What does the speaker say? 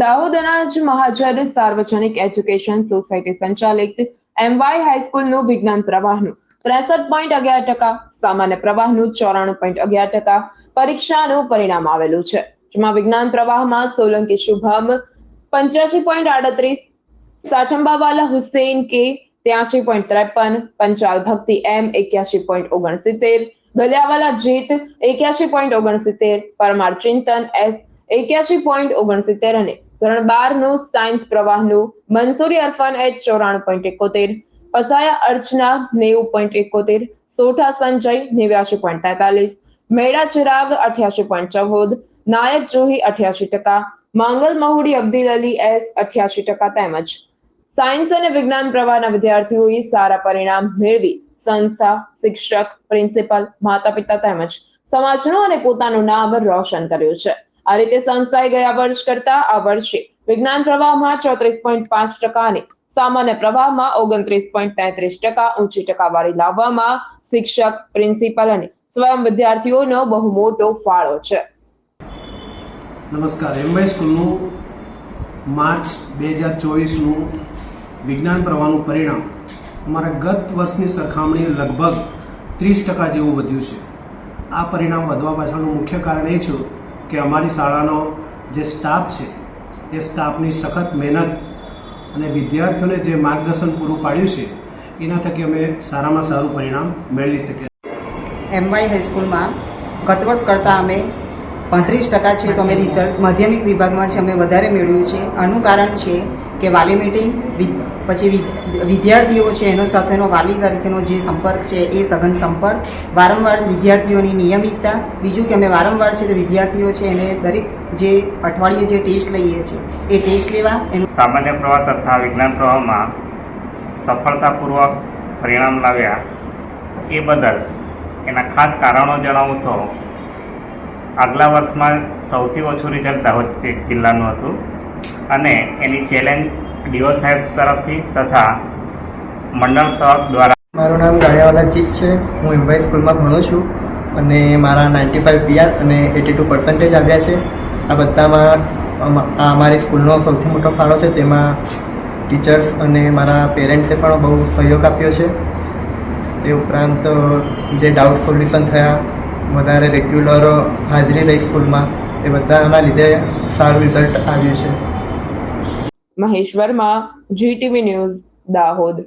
Dahod Anaj Mahajan Sarvajanik education society સંચાલિત MY હાઈસ્કૂલનું વિજ્ઞાન પ્રવાહનું ત્રેસઠ પોઈન્ટ અગિયાર ટકા, સામાન્ય પ્રવાહનું ચોરાણું પોઈન્ટ અગિયાર ટકા પરીક્ષાનું પરિણામ આવેલું છે. જેમાં વિજ્ઞાન પ્રવાહમાં સોલંકી શુભમ પંચ્યાસી પોઈન્ટ આડત્રીસ સાઠંબાવાલા હુસેન કે ત્યાસી પોઈન્ટ ત્રેપન, પંચાલ ભક્તિ એમ એક્યાસી પોઈન્ટ ઓગણસિત્તેર, ગલિયાવાલા જીત એક્યાસી પોઈન્ટ ઓગણસિત્તેર, પરમાર ચિંતન એસ એક્યાસી પોઈન્ટ ઓગણસિત્તેર અને ધોરણ બારનું સાયન્સ પ્રવાહનું મંસૂરી અરફાન એચ ચોરાણું પોઈન્ટ એકોતેર, પસાયા અર્ચના નેવું પોઈન્ટ એકોતેર સોઠા સંજય નેવ્યાસી પોઈન્ટ તેતાલીસ મેળા ચિરાગ અઠ્યાસી પોઈન્ટ ચૌદ, નાયક જોહી અઠ્યાસી ટકા, માંગલ મહુડી અબ્દુલ અલી એસ અઠ્યાસી ટકા તેમજ સાયન્સ અને વિજ્ઞાન પ્રવાહના વિદ્યાર્થીઓએ સારા પરિણામ મેળવી. સંસ્થા, શિક્ષક, પ્રિન્સિપલ માતા પિતા તેમજ સમાજનું અને પોતાનું નામ રોશન કર્યું છે. આ રીતે સંસ્થાએ ગયા વર્ષ કરતા આ વર્ષે વિજ્ઞાન પ્રવાહમાં ચોત્રીસ પોઈન્ટ પાંચ ટકા અને સામાન્ય પ્રવાહમાં ઓગણત્રીસ પોઈન્ટ તેત્રીસ ટકા ઊંચી ટકાવારી લાવવામાં શિક્ષક, પ્રિન્સિપલ અને સ્વયં વિદ્યાર્થીઓનો બહુ મોટો ફાળો છે. નમસ્કાર. એમવાય સ્કૂલનું માર્ચ બે હજાર ચોવીસનું વિજ્ઞાન પ્રવાહનું પરિણામ અમારા ગત વર્ષની સરખામણીએ લગભગ ત્રીસ ટકા જેવું વધ્યું છે. આ પરિણામ વધવા પાછળનું મુખ્ય કારણ એ છે કે અમારી શાળાનો જે સ્ટાફ છે, એ સ્ટાફની સખત મહેનત અને વિદ્યાર્થીઓને જે માર્ગદર્શન પૂરું પાડ્યું છે, એના થકી અમે સારામાં સારું પરિણામ મેળવી શક્યા એમવાય હાઈસ્કૂલમાં ગત વર્ષ કરતાં અમે પાંત્રીસ ટકા છે તો અમે રિઝલ્ટ માધ્યમિક વિભાગમાં છે, અમે વધારે મેળવ્યું છે. આનું કારણ છે કે વાલી મિટિંગ પછી વિદ્યાર્થીઓ છે, એનો સાથેનો વાલી તરીકેનો જે સંપર્ક છે, એ સઘન સંપર્ક. વારંવાર વિદ્યાર્થીઓની નિયમિતતા. બીજું કે અમે વારંવાર છે તો વિદ્યાર્થીઓ છે, એને દરેક જે અઠવાડિયે જે ટેસ્ટ લઈએ છીએ, એ ટેસ્ટ લેવા, એનું સામાન્ય પ્રવાહ તથા વિજ્ઞાન પ્રવાહમાં સફળતાપૂર્વક પરિણામ લાવ્યા એ બદલ એના ખાસ કારણો જણાવું તો આગલા વર્ષમાં સૌથી ઓછું રિઝલ્ટ દાહોદ જિલ્લાનું હતું. અને એની ચેલેન્જ ડીઓ સાહેબ તરફથી તથા મંડળ તરફ દ્વારા મારું નામ ગાડિયાવાલા જીત છે. હું એમવાય સ્કૂલમાં ભણું છું અને મારા નાઇન્ટી ફાઇવ પીઆર અને એટી ટુ પર્સન્ટેજ આવ્યા છે. આ બધામાં આ અમારી સ્કૂલનો સૌથી મોટો ફાળો છે. તેમાં ટીચર્સ અને મારા પેરેન્ટ્સે પણ બહુ સહયોગ આપ્યો છે. તે ઉપરાંત જે ડાઉટ સોલ્યુશન થયા વધારે રેગ્યુલર હાજરી લઈ સ્કૂલમાં. એ બધાના લીધે સારું રિઝલ્ટ આવ્યું છે. મહેશ્વરમાં વર્મા જીટીવી ન્યૂઝ દાહોદ.